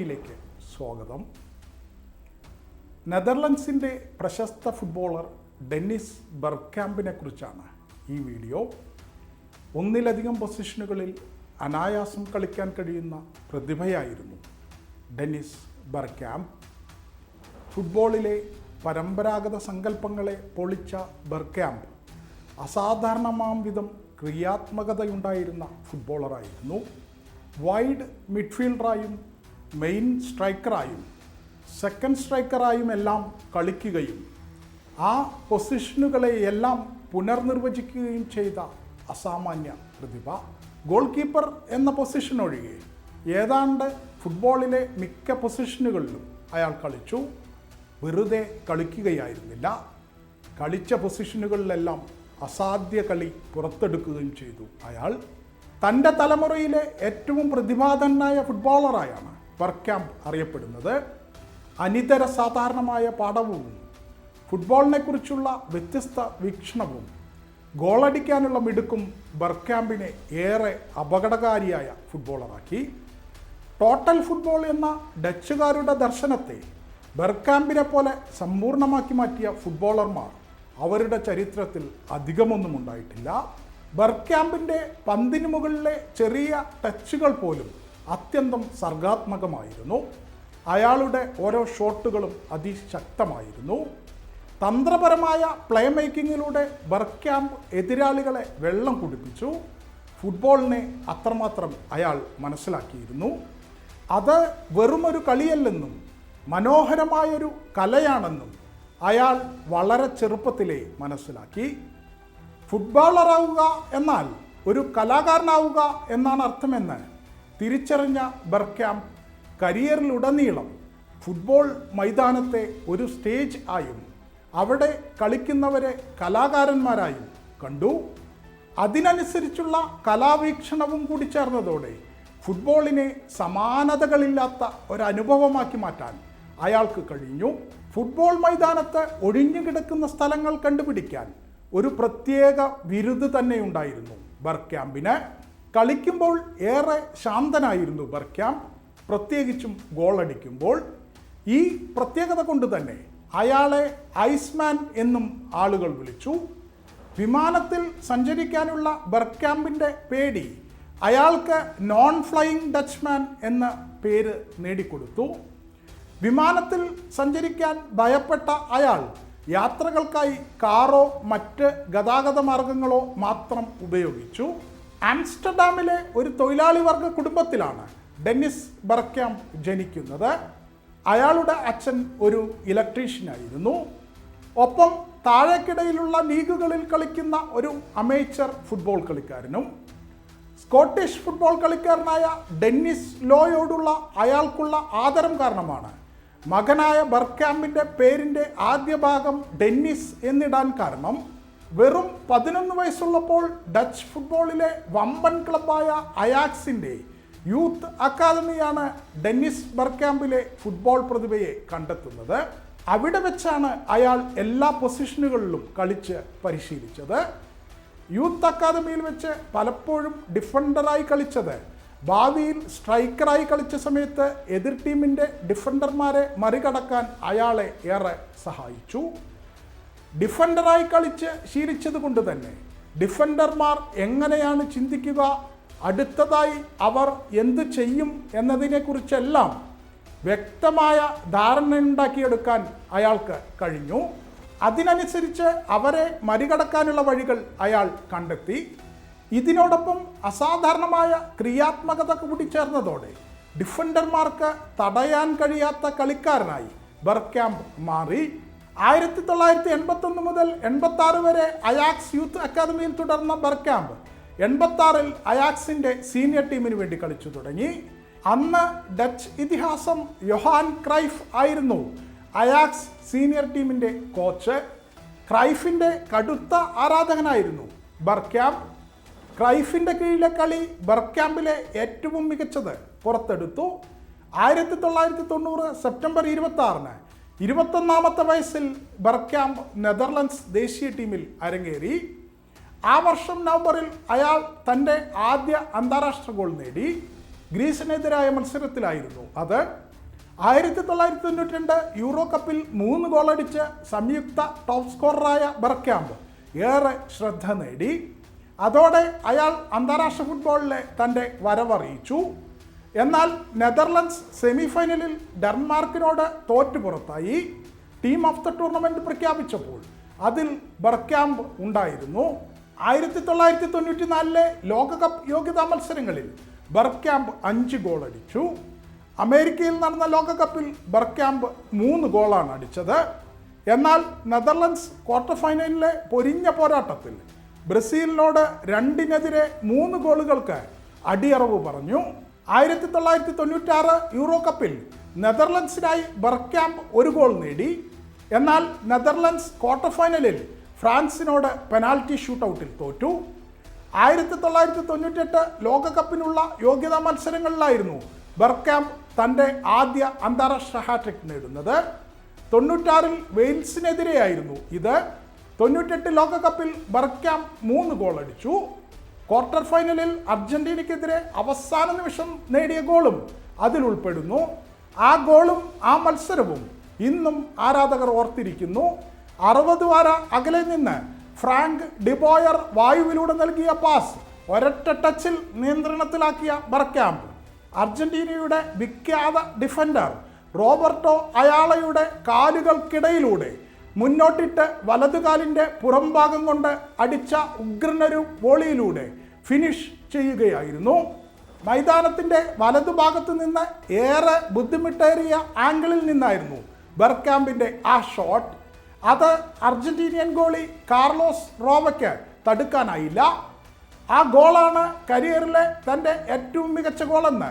കുക്രിയിലേക്ക് സ്വാഗതം. നെതർലൻഡ്സിന്റെ പ്രശസ്ത footballer Dennis ബർക്കാമ്പിനെ കുറിച്ചാണ് ഈ വീഡിയോ. ഒന്നിലധികം പൊസിഷനുകളിൽ അനായാസം കളിക്കാൻ കഴിയുന്ന പ്രതിഭയായിരുന്നു ഡെന്നിസ് ബർക്കാമ്പ് ഫുട്ബോളിലെ പരമ്പരാഗത സങ്കല്പങ്ങളെ പൊളിച്ച ബർക്കാമ്പ് അസാധാരണമാം വിധം ക്രിയാത്മകതയുണ്ടായിരുന്ന ഫുട്ബോളറായിരുന്നു. വൈഡ് മിഡ്ഫീൽഡറായും മെയിൻ സ്ട്രൈക്കറായും സെക്കൻഡ് സ്ട്രൈക്കറായും എല്ലാം കളിക്കുകയും ആ പൊസിഷനുകളെ എല്ലാം പുനർനിർവചിക്കുകയും ചെയ്ത അസാമാന്യ പ്രതിഭ ഗോൾ കീപ്പർ എന്ന പൊസിഷൻ ഒഴികെ ഏതാണ്ട് ഫുട്ബോളിലെ മിക്ക പൊസിഷനുകളിലും അയാൾ കളിച്ചു. വെറുതെ കളിക്കുകയായിരുന്നില്ല. കളിച്ച പൊസിഷനുകളിലെല്ലാം അസാധ്യ കളി പുറത്തെടുക്കുകയും ചെയ്തു അയാൾ. തന്റെ തലമുറയിലെ ഏറ്റവും പ്രതിഭാധനായ ഫുട്ബോളറായാണ് ബർക്യാമ്പ് അറിയപ്പെടുന്നത്. അനിതര സാധാരണമായ പാഠവും ഫുട്ബോളിനെക്കുറിച്ചുള്ള വ്യത്യസ്ത വീക്ഷണവും ഗോളടിക്കാനുള്ള മിടുക്കും ബർക്യാമ്പിനെ ഏറെ അപകടകാരിയായ ഫുട്ബോളറാക്കി ടോട്ടൽ ഫുട്ബോൾ എന്ന ഡച്ചുകാരുടെ ദർശനത്തെ ബർക്കാമ്പിനെ പോലെ സമ്പൂർണമാക്കി മാറ്റിയ ഫുട്ബോളർമാർ അവരുടെ ചരിത്രത്തിൽ അധികമൊന്നും ഉണ്ടായിട്ടില്ല. ബർക്കാമ്പിന്റെ പന്തിന് മുകളിലെ ചെറിയ ടച്ചുകൾ പോലും അത്യന്തം സർഗാത്മകമായിരുന്നു. അയാളുടെ ഓരോ ഷോട്ടുകളും അതിശക്തമായിരുന്നു. തന്ത്രപരമായ പ്ലേ മേക്കിങ്ങിലൂടെ ബർക്യാമ്പ് എതിരാളികളെ വെള്ളം കുടിപ്പിച്ചു. ഫുട്ബോളിനെ അത്രമാത്രം അയാൾ മനസ്സിലാക്കിയിരുന്നു. അത് വെറുമൊരു കളിയല്ലെന്നും മനോഹരമായൊരു കലയാണെന്നും അയാൾ വളരെ ചെറുപ്പത്തിലേ മനസ്സിലാക്കി. ഫുട്ബോളറാവുക എന്നാൽ ഒരു കലാകാരനാവുക എന്നാണ് അർത്ഥമെന്ന് തിരിച്ചറിഞ്ഞ ബർക്കാം കരിയറിലുടനീളം ഫുട്ബോൾ മൈതാനത്തെ ഒരു സ്റ്റേജ് ആയും അവിടെ കളിക്കുന്നവരെ കലാകാരന്മാരായും കണ്ടു. അതിനനുസരിച്ചുള്ള കലാവീക്ഷണവും കൂടി ചേർന്നതോടെ ഫുട്ബോളിനെ സമാനതകളില്ലാത്ത ഒരനുഭവമാക്കി മാറ്റാൻ അയാൾക്ക് കഴിഞ്ഞു. ഫുട്ബോൾ മൈതാനത്ത് ഒഴിഞ്ഞു കിടക്കുന്ന സ്ഥലങ്ങൾ കണ്ടുപിടിക്കാൻ ഒരു പ്രത്യേക വിരുദ് തന്നെയുണ്ടായിരുന്നു ബർക്യാമ്പിന് കളിക്കുമ്പോൾ ഏറെ ശാന്തനായിരുന്നു ബർക്യാം പ്രത്യേകിച്ചും ഗോളടിക്കുമ്പോൾ ഈ പ്രത്യേകത കൊണ്ട് തന്നെ അയാളെ ഐസ്മാൻ എന്നും ആളുകൾ വിളിച്ചു. വിമാനത്തിൽ സഞ്ചരിക്കാനുള്ള ബർക്യാമ്പിന്റെ പേടി അയാൾക്ക് നോൺ ഫ്ലൈയിങ് ഡച്ച്മാൻ എന്ന പേര് നേടിക്കൊടുത്തു. വിമാനത്തിൽ സഞ്ചരിക്കാൻ ഭയപ്പെട്ട അയാൾ യാത്രകൾക്കായി കാറോ മറ്റ് ഗതാഗത മാർഗങ്ങളോ മാത്രം ഉപയോഗിച്ചു. ആംസ്റ്റർഡാമിലെ ഒരു തൊഴിലാളി വർഗ കുടുംബത്തിലാണ് ഡെന്നിസ് ബർക്യാം ജനിക്കുന്നത്. അയാളുടെ അച്ഛൻ ഒരു ഇലക്ട്രീഷ്യനായിരുന്നു. ഒപ്പം താഴേക്കിടയിലുള്ള ലീഗുകളിൽ കളിക്കുന്ന ഒരു അമേച്ചർ ഫുട്ബോൾ കളിക്കാരനും സ്കോട്ടിഷ് ഫുട്ബോൾ കളിക്കാരനായ ഡെന്നിസ് ലോയോടുള്ള അയാൾക്കുള്ള ആദരം കാരണമാണ് മകനായ ബർക്യാമ്പിന്റെ പേരിന്റെ ആദ്യ ഭാഗം ഡെന്നിസ് എന്നിടാൻ കാരണം വെറും പതിനൊന്ന് വയസ്സുള്ളപ്പോൾ ഡച്ച് ഫുട്ബോളിലെ വമ്പൻ ക്ലബായ അയാക്സിന്റെ യൂത്ത് അക്കാദമിയാണ് ഡെന്നിസ് ബർക്യാമ്പിലെ ഫുട്ബോൾ പ്രതിഭയെ കണ്ടെത്തുന്നത്. അവിടെ വെച്ചാണ് അയാൾ എല്ലാ പൊസിഷനുകളിലും കളിച്ച് പരിശീലിച്ചത്. യൂത്ത് അക്കാദമിയിൽ വെച്ച് പലപ്പോഴും ഡിഫൻഡറായി കളിച്ചത്. ഭാവിയിൽ സ്ട്രൈക്കറായി കളിച്ച സമയത്ത് എതിർ ടീമിന്റെ ഡിഫൻഡർമാരെ മറികടക്കാൻ അയാളെ ഏറെ സഹായിച്ചു. ഡിഫൻഡറായി കളിച്ച് ശീലിച്ചത് കൊണ്ട് തന്നെ ഡിഫൻഡർമാർ എങ്ങനെയാണ് ചിന്തിക്കുക? അടുത്തതായി അവർ എന്ത് ചെയ്യും എന്നതിനെക്കുറിച്ചെല്ലാം വ്യക്തമായ ധാരണ ഉണ്ടാക്കിയെടുക്കാൻ അയാൾക്ക് കഴിഞ്ഞു. അതിനനുസരിച്ച് അവരെ മറികടക്കാനുള്ള വഴികൾ അയാൾ കണ്ടെത്തി. ഇതിനോടൊപ്പം അസാധാരണമായ ക്രിയാത്മകത കൂടി ചേർന്നതോടെ ഡിഫൻഡർമാർക്ക് തടയാൻ കഴിയാത്ത കളിക്കാരനായി ബർക്യാമ്പ് മാറി. ആയിരത്തി തൊള്ളായിരത്തി എൺപത്തൊന്ന് മുതൽ എൺപത്തി ആറ് വരെ അയാക്സ് യൂത്ത് അക്കാദമിയിൽ തുടർന്ന ബർക്യാമ്പ് എൺപത്തി ആറിൽ അയാക്സിന്റെ സീനിയർ ടീമിന് വേണ്ടി കളിച്ചു തുടങ്ങി. അന്ന് ഡച്ച് ഇതിഹാസം യൊഹാൻ ക്രൈഫ് ആയിരുന്നു അയാക്സ് സീനിയർ ടീമിന്റെ കോച്ച്. ക്രൈഫിന്റെ കടുത്ത ആരാധകനായിരുന്നു ബർക്യാമ്പ് ക്രൈഫിന്റെ കീഴിലെ കളി ബർക്യാമ്പിലെ ഏറ്റവും മികച്ചത് പുറത്തെടുത്തു. ആയിരത്തി തൊള്ളായിരത്തി തൊണ്ണൂറ് സെപ്റ്റംബർ ഇരുപത്തി ആറിന് ഇരുപത്തൊന്നാമത്തെ വയസ്സിൽ ബർക്യാമ്പ് നെതർലൻഡ്സ് ദേശീയ ടീമിൽ അരങ്ങേറി. ആ വർഷം നവംബറിൽ അയാൾ തന്റെ ആദ്യ അന്താരാഷ്ട്ര ഗോൾ നേടി. ഗ്രീസിനെതിരായ മത്സരത്തിലായിരുന്നു അത്. ആയിരത്തി തൊള്ളായിരത്തി തൊണ്ണൂറ്റി രണ്ട് യൂറോ കപ്പിൽ മൂന്ന് ഗോളടിച്ച് സംയുക്ത ടോപ്പ് സ്കോററായ ബർക്യാമ്പ് ഏറെ ശ്രദ്ധ നേടി. അതോടെ അയാൾ അന്താരാഷ്ട്ര ഫുട്ബോളിലെ തന്റെ വരവറിയിച്ചു. എന്നാൽ നെതർലൻഡ്സ് സെമിഫൈനലിൽ ഡെൻമാർക്കിനോട് തോറ്റു പുറത്തായി. ടീം ഓഫ് ദ ടൂർണമെന്റ് പ്രഖ്യാപിച്ചപ്പോൾ അതിൽ ബർക്യാമ്പ് ഉണ്ടായിരുന്നു. ആയിരത്തി തൊള്ളായിരത്തി തൊണ്ണൂറ്റി നാലിലെ ലോകകപ്പ് യോഗ്യതാ മത്സരങ്ങളിൽ ബർക്യാമ്പ് അഞ്ച് ഗോൾ അടിച്ചു. അമേരിക്കയിൽ നടന്ന ലോകകപ്പിൽ ബർക്യാമ്പ് മൂന്ന് ഗോളാണ് അടിച്ചത്. എന്നാൽ നെതർലൻഡ്സ് ക്വാർട്ടർ ഫൈനലിലെ പൊരിഞ്ഞ പോരാട്ടത്തിൽ ബ്രസീലിനോട് രണ്ടിനെതിരെ മൂന്ന് ഗോളുകൾക്ക് അടിയറവ് പറഞ്ഞു. ആയിരത്തി തൊള്ളായിരത്തി തൊണ്ണൂറ്റാറ് യൂറോ കപ്പിൽ നെതർലൻഡ്സിനായി ബർക്യാമ്പ് ഒരു ഗോൾ നേടി. എന്നാൽ നെതർലൻഡ്സ് ക്വാർട്ടർ ഫൈനലിൽ ഫ്രാൻസിനോട് പെനാൽറ്റി ഷൂട്ടൗട്ടിൽ തോറ്റു. ആയിരത്തി തൊള്ളായിരത്തി തൊണ്ണൂറ്റെട്ട് ലോകകപ്പിനുള്ള യോഗ്യതാ മത്സരങ്ങളിലായിരുന്നു ബർക്യാമ്പ് തന്റെ ആദ്യ അന്താരാഷ്ട്ര ഹാട്രിക് നേടുന്നത്. തൊണ്ണൂറ്റാറിൽ വെയിൽസിനെതിരെയായിരുന്നു ഇത്. തൊണ്ണൂറ്റെട്ട് ലോകകപ്പിൽ ബർക്യാം മൂന്ന് ഗോൾ അടിച്ചു ക്വാർട്ടർ ഫൈനലിൽ അർജന്റീനയ്ക്കെതിരെ അവസാന നിമിഷം നേടിയ ഗോളും അതിലുൾപ്പെടുന്നു ആ ഗോളും ആ മത്സരവും ഇന്നും ആരാധകർ ഓർത്തിരിക്കുന്നു. അറുപത് വാര അകലെ നിന്ന് ഫ്രാങ്ക് ഡിബോയർ വായുവിലൂടെ നൽകിയ പാസ് ഒരൊറ്റ ടച്ചിൽ നിയന്ത്രണത്തിലാക്കിയ ബർക്യാമ്പ് അർജന്റീനയുടെ വിഖ്യാത ഡിഫൻഡർ റോബർട്ടോ അയാളയുടെ കാലുകൾക്കിടയിലൂടെ മുന്നോട്ടിട്ട് വലതുകാലിന്റെ പുറംഭാഗം കൊണ്ട് അടിച്ച ഉഗ്രനൊരു വോളിയിലൂടെ ഫിനിഷ് ചെയ്യുകയായിരുന്നു. മൈതാനത്തിന്റെ വലതുഭാഗത്ത് നിന്ന് ഏറെ ബുദ്ധിമുട്ടേറിയ ആംഗിളിൽ നിന്നായിരുന്നു ബർക്കാമ്പിന്റെ ആ ഷോട്ട്. അത് അർജന്റീനിയൻ ഗോളി കാർലോസ് റോവയ്ക്ക് തടുക്കാനായില്ല. ആ ഗോളാണ് കരിയറിലെ തന്റെ ഏറ്റവും മികച്ച ഗോളെന്ന്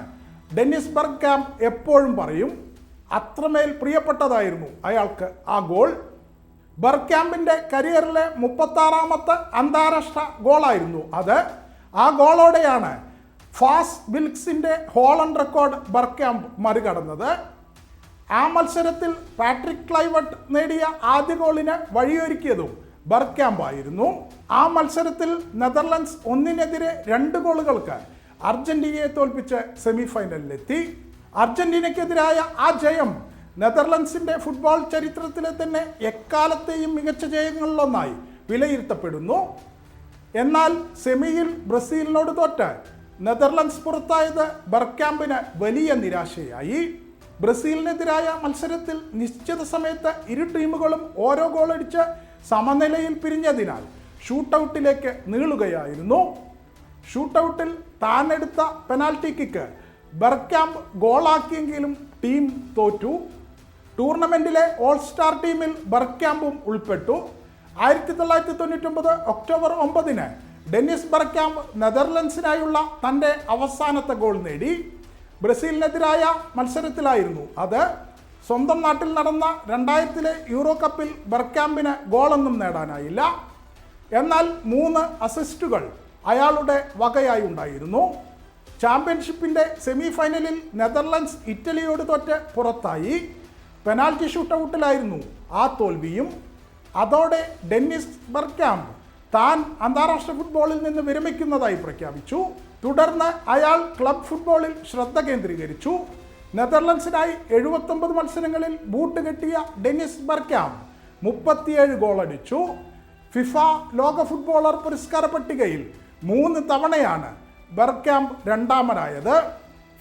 ഡെന്നിസ് ബർഗ്കാം എപ്പോഴും പറയും. അത്രമേൽ പ്രിയപ്പെട്ടതായിരുന്നു അയാൾക്ക് ആ ഗോൾ. ബർക്യാമ്പിന്റെ കരിയറിലെ മുപ്പത്താറാമത്തെ അന്താരാഷ്ട്ര ഗോളായിരുന്നു അത്. ആ ഗോളോടെയാണ് ഫാസ് വിൽക്സിന്റെ ഹോളണ്ട് റെക്കോർഡ് ബർക്യാമ്പ് മറികടന്നത്. ആ മത്സരത്തിൽ പാട്രിക് ക്ലൈവട്ട് നേടിയ ആദ്യ ഗോളിന് വഴിയൊരുക്കിയതും ബർക്യാമ്പായിരുന്നു ആ മത്സരത്തിൽ നെതർലൻഡ്സ് ഒന്നിനെതിരെ രണ്ട് ഗോളുകൾക്ക് അർജന്റീനയെ തോൽപ്പിച്ച് സെമി ഫൈനലിലെത്തി അർജന്റീനയ്ക്കെതിരായ ആ ജയം നെതർലൻഡ്സിന്റെ ഫുട്ബോൾ ചരിത്രത്തിലെ തന്നെ എക്കാലത്തെയും മികച്ച ജയങ്ങളിലൊന്നായി വിലയിരുത്തപ്പെടുന്നു. എന്നാൽ സെമിയിൽ ബ്രസീലിനോട് തോറ്റ നെതർലൻഡ്സ് പുറത്തായത് ബർക്യാമ്പിന് വലിയ നിരാശയായി. ബ്രസീലിനെതിരായ മത്സരത്തിൽ നിശ്ചിത സമയത്ത് ഇരു ടീമുകളും ഓരോ ഗോളടിച്ച് സമനിലയിൽ പിരിഞ്ഞതിനാൽ ഷൂട്ടൗട്ടിലേക്ക് നീളുകയായിരുന്നു. ഷൂട്ടൗട്ടിൽ താനെടുത്ത പെനാൽറ്റി കിക്ക് ബർക്യാമ്പ് ഗോളാക്കിയെങ്കിലും ടീം തോറ്റു. ടൂർണമെന്റിലെ ഓൾ സ്റ്റാർ ടീമിൽ ബർക്യാമ്പും ഉൾപ്പെട്ടു. ആയിരത്തി തൊള്ളായിരത്തി തൊണ്ണൂറ്റൊമ്പത് ഒക്ടോബർ ഒമ്പതിന് ഡെന്നിസ് ബർക്കാം നെതർലൻഡ്സിനായുള്ള തന്റെ അവസാനത്തെ ഗോൾ നേടി. ബ്രസീലിനെതിരായ മത്സരത്തിലായിരുന്നു അത്. സ്വന്തം നാട്ടിൽ നടന്ന രണ്ടായിരത്തിലെ യൂറോ കപ്പിൽ ബർക്കാമ്പിന് ഗോളൊന്നും നേടാനായില്ല. എന്നാൽ മൂന്ന് അസിസ്റ്റുകൾ അയാളുടെ വകയായി ഉണ്ടായിരുന്നു. ചാമ്പ്യൻഷിപ്പിന്റെ സെമി ഫൈനലിൽ നെതർലൻഡ്സ് ഇറ്റലിയോട് തോറ്റ് പുറത്തായി. പെനാൽറ്റി ഷൂട്ടൗട്ടിലായിരുന്നു ആ തോൽവിയും. അതോടെ ഡെന്നിസ് ബർക്യാമ്പ് താൻ അന്താരാഷ്ട്ര ഫുട്ബോളിൽ നിന്ന് വിരമിക്കുന്നതായി പ്രഖ്യാപിച്ചു. തുടർന്ന് അയാൾ ക്ലബ് ഫുട്ബോളിൽ ശ്രദ്ധ കേന്ദ്രീകരിച്ചു. നെതർലൻഡ്സിനായി എഴുപത്തൊമ്പത് മത്സരങ്ങളിൽ ബൂട്ട് കെട്ടിയ ഡെന്നിസ് ബർക്കാമ്പ് മുപ്പത്തിയേഴ് ഗോളടിച്ചു ഫിഫ ലോക ഫുട്ബോളർ പുരസ്കാര പട്ടികയിൽ മൂന്ന് തവണയാണ് ബർക്കാമ്പ് രണ്ടാമനായത്.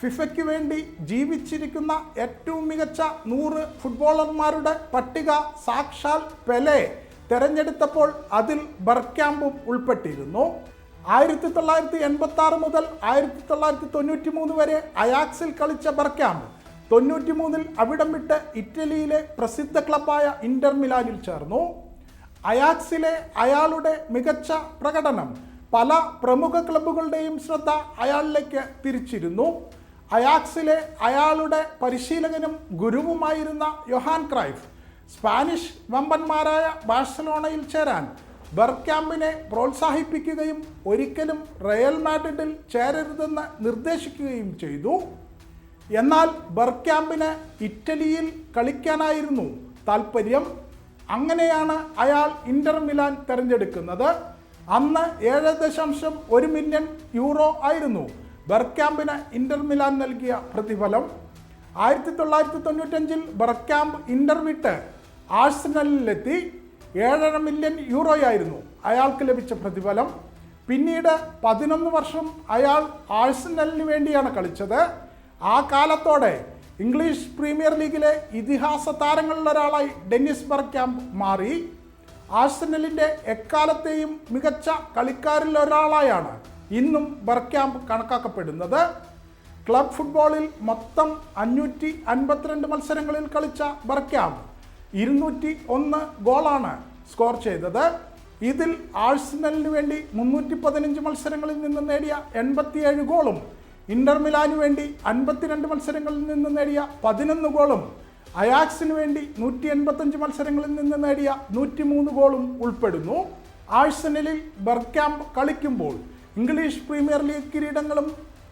ഫിഫയ്ക്ക് വേണ്ടി ജീവിച്ചിരിക്കുന്ന ഏറ്റവും മികച്ച നൂറ് ഫുട്ബോളർമാരുടെ പട്ടിക സാക്ഷാൽ പെലെ തെരഞ്ഞെടുത്തപ്പോൾ അതിൽ ബർക്യാമ്പും ഉൾപ്പെട്ടിരുന്നു. ആയിരത്തി തൊള്ളായിരത്തി എൺപത്തി ആറ് മുതൽ ആയിരത്തി തൊള്ളായിരത്തി തൊണ്ണൂറ്റി മൂന്ന് വരെ അയാക്സിൽ കളിച്ച ബർക്യാമ്പ് തൊണ്ണൂറ്റി മൂന്നിൽ അവിടം വിട്ട് ഇറ്റലിയിലെ പ്രസിദ്ധ ക്ലബായ ഇന്റർ മിലാനിൽ ചേർന്നു. അയാക്സിലെ അയാളുടെ മികച്ച പ്രകടനം പല പ്രമുഖ ക്ലബ്ബുകളുടെയും ശ്രദ്ധ അയാളിലേക്ക് തിരിച്ചിരുന്നു. അയാക്സിലെ അയാളുടെ പരിശീലകനും ഗുരുവുമായിരുന്ന യൊഹാൻ ക്രൈഫ് സ്പാനിഷ് വമ്പന്മാരായ ബാഴ്സലോണയിൽ ചേരാൻ ബർക്യാമ്പിനെ പ്രോത്സാഹിപ്പിക്കുകയും ഒരിക്കലും റയൽ മാഡ്രിഡിൽ ചേരരുതെന്ന് നിർദ്ദേശിക്കുകയും ചെയ്തു. എന്നാൽ ബർക്യാമ്പിന് ഇറ്റലിയിൽ കളിക്കാനായിരുന്നു താല്പര്യം അങ്ങനെയാണ് അയാൾ ഇന്റർ മിലാൻ തിരഞ്ഞെടുക്കുന്നത്. അന്ന് ഏഴ് ദശാംശം ഒരു മില്യൺ യൂറോ ആയിരുന്നു. ബർക്യാമ്പിന് ഇന്റർ മിലാൻ നൽകിയ പ്രതിഫലം. ആയിരത്തി തൊള്ളായിരത്തി തൊണ്ണൂറ്റഞ്ചിൽ ബർക്യാമ്പ് ഇന്റർ വിട്ട് ആഴ്സണലിലെത്തി ഏഴര മില്യൺ യൂറോയായിരുന്നു അയാൾക്ക് ലഭിച്ച പ്രതിഫലം. പിന്നീട് പതിനൊന്ന് വർഷം അയാൾ ആഴ്സണലിന് വേണ്ടിയാണ് കളിച്ചത്. ആ കാലത്തോടെ ഇംഗ്ലീഷ് പ്രീമിയർ ലീഗിലെ ഇതിഹാസ താരങ്ങളിലൊരാളായി ഡെന്നിസ് ബർക്യാമ്പ് മാറി. ആഴ്സണലിന്റെ എക്കാലത്തെയും മികച്ച കളിക്കാരിൽ ഒരാളായാണ് ഇന്നും ബർക്യാമ്പ് കണക്കാക്കപ്പെടുന്നത്. ക്ലബ് ഫുട്ബോളിൽ മൊത്തം അഞ്ഞൂറ്റി അൻപത്തിരണ്ട് മത്സരങ്ങളിൽ കളിച്ച ബർക്യാമ്പ് ഇരുന്നൂറ്റി ഒന്ന് ഗോളാണ് സ്കോർ ചെയ്തത്. ഇതിൽ ആഴ്സണലിന് വേണ്ടി മുന്നൂറ്റി പതിനഞ്ച് മത്സരങ്ങളിൽ നിന്ന് നേടിയ എൺപത്തിയേഴ് ഗോളും ഇന്റർ മിലാനു വേണ്ടി അൻപത്തിരണ്ട് മത്സരങ്ങളിൽ നിന്ന് നേടിയ പതിനൊന്ന് ഗോളും അയാക്സിന് വേണ്ടി നൂറ്റി എൺപത്തഞ്ച് മത്സരങ്ങളിൽ നിന്ന് നേടിയ നൂറ്റി മൂന്ന് ഗോളും ഉൾപ്പെടുന്നു. ആഴ്സണലിൽ ബർക്യാമ്പ് കളിക്കുമ്പോൾ ഇംഗ്ലീഷ് പ്രീമിയർ ലീഗ് കിരീടങ്ങളും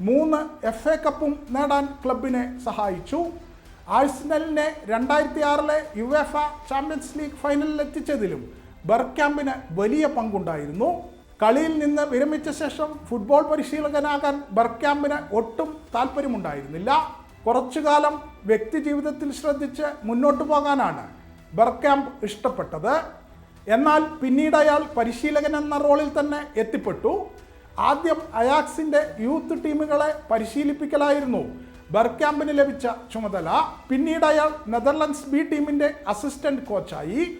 മൂന്ന് എഫ് എ കപ്പും നേടാൻ ക്ലബിനെ സഹായിച്ചു. ആഴ്സണലിനെ രണ്ടായിരത്തി ആറിലെ യു എഫ് ചാമ്പ്യൻസ് ലീഗ് ഫൈനലിൽ എത്തിച്ചതിലും ബർക്യാമ്പിന് വലിയ പങ്കുണ്ടായിരുന്നു. കളിയിൽ നിന്ന് വിരമിച്ച ശേഷം ഫുട്ബോൾ പരിശീലകനാകാൻ ബർക്യാമ്പിന് ഒട്ടും താല്പര്യമുണ്ടായിരുന്നില്ല. കുറച്ചു കാലം വ്യക്തി ജീവിതത്തിൽ ശ്രദ്ധിച്ച് മുന്നോട്ടു പോകാനാണ് ബർക്യാമ്പ് ഇഷ്ടപ്പെട്ടത്. എന്നാൽ പിന്നീട് അയാൾ പരിശീലകൻ എന്ന റോളിൽ തന്നെ എത്തിപ്പെട്ടു. ആദ്യം അയാക്സിന്റെ യൂത്ത് ടീമുകളെ പരിശീലിപ്പിക്കലായിരുന്നു. ബർക്യാമ്പിന് ലഭിച്ച ചുമതല. പിന്നീട് അയാൾ നെതർലൻഡ്സ് ബി ടീമിന്റെ അസിസ്റ്റന്റ് കോച്ചായി.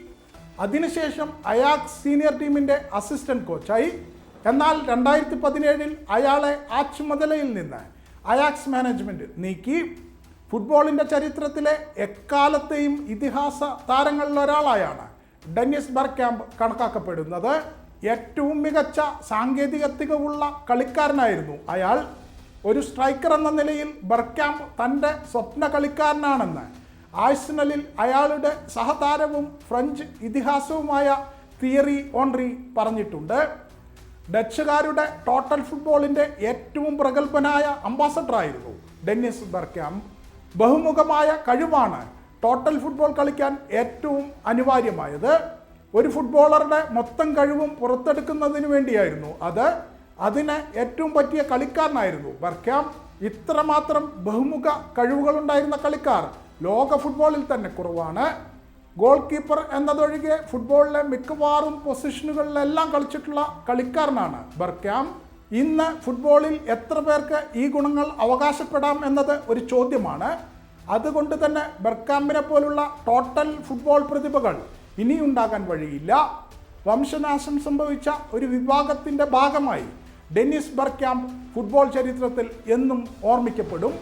അതിനുശേഷം അയാക്സ് സീനിയർ ടീമിന്റെ അസിസ്റ്റന്റ് കോച്ചായി. എന്നാൽ രണ്ടായിരത്തി പതിനേഴിൽ അയാളെ ആ ചുമതലയിൽ നിന്ന് അയാക്സ് മാനേജ്മെന്റ് നീക്കി. ഫുട്ബോളിന്റെ ചരിത്രത്തിലെ എക്കാലത്തെയും ഇതിഹാസ താരങ്ങളിലൊരാളായാണ് ഡെന്നിസ് ബർക്യാമ്പ് കണക്കാക്കപ്പെടുന്നത്. ഏറ്റവും മികച്ച സാങ്കേതികത്തികവുള്ള കളിക്കാരനായിരുന്നു അയാൾ. ഒരു സ്ട്രൈക്കർ എന്ന നിലയിൽ ബർക്കാം തന്റെ സ്വപ്ന കളിക്കാരനാണെന്ന്. ആഴ്സണലിൽ അയാളുടെ സഹതാരവും ഫ്രഞ്ച് ഇതിഹാസവുമായ തിയറി ഓൺറി പറഞ്ഞിട്ടുണ്ട്. ഡച്ചുകാരുടെ ടോട്ടൽ ഫുട്ബോളിന്റെ ഏറ്റവും പ്രഗത്ഭനായ അംബാസഡറായിരുന്നു ഡെന്നിസ് ബർക്കാം ബഹുമുഖമായ കഴിവാണ് ടോട്ടൽ ഫുട്ബോൾ കളിക്കാൻ ഏറ്റവും അനിവാര്യമായത്. ഒരു ഫുട്ബോളറുടെ മൊത്തം കഴിവും പുറത്തെടുക്കുന്നതിന് വേണ്ടിയായിരുന്നു. അത് അതിന് ഏറ്റവും പറ്റിയ കളിക്കാരനായിരുന്നു. ബർക്കാം ഇത്രമാത്രം ബഹുമുഖ കഴിവുകളുണ്ടായിരുന്ന കളിക്കാർ ലോക ഫുട്ബോളിൽ തന്നെ കുറവാണ്. ഗോൾ കീപ്പർ എന്നതൊഴികെ ഫുട്ബോളിലെ മിക്കവാറും പൊസിഷനുകളിലെല്ലാം കളിച്ചിട്ടുള്ള കളിക്കാരനാണ് ബർക്കാം ഇന്ന് ഫുട്ബോളിൽ എത്ര പേർക്ക് ഈ ഗുണങ്ങൾ അവകാശപ്പെടാം എന്നത് ഒരു ചോദ്യമാണ്. അതുകൊണ്ട് തന്നെ ബർക്കാമ്പിനെ പോലുള്ള ടോട്ടൽ ഫുട്ബോൾ പ്രതിഭകൾ ഇനിയുണ്ടാകാൻ വഴിയില്ല. വംശനാശം സംഭവിച്ച ഒരു വിഭാഗത്തിന്റെ ഭാഗമായി ഡെന്നിസ് ബർക്യാമ്പ് ഫുട്ബോൾ ചരിത്രത്തിൽ എന്നും ഓർമ്മിക്കപ്പെടും.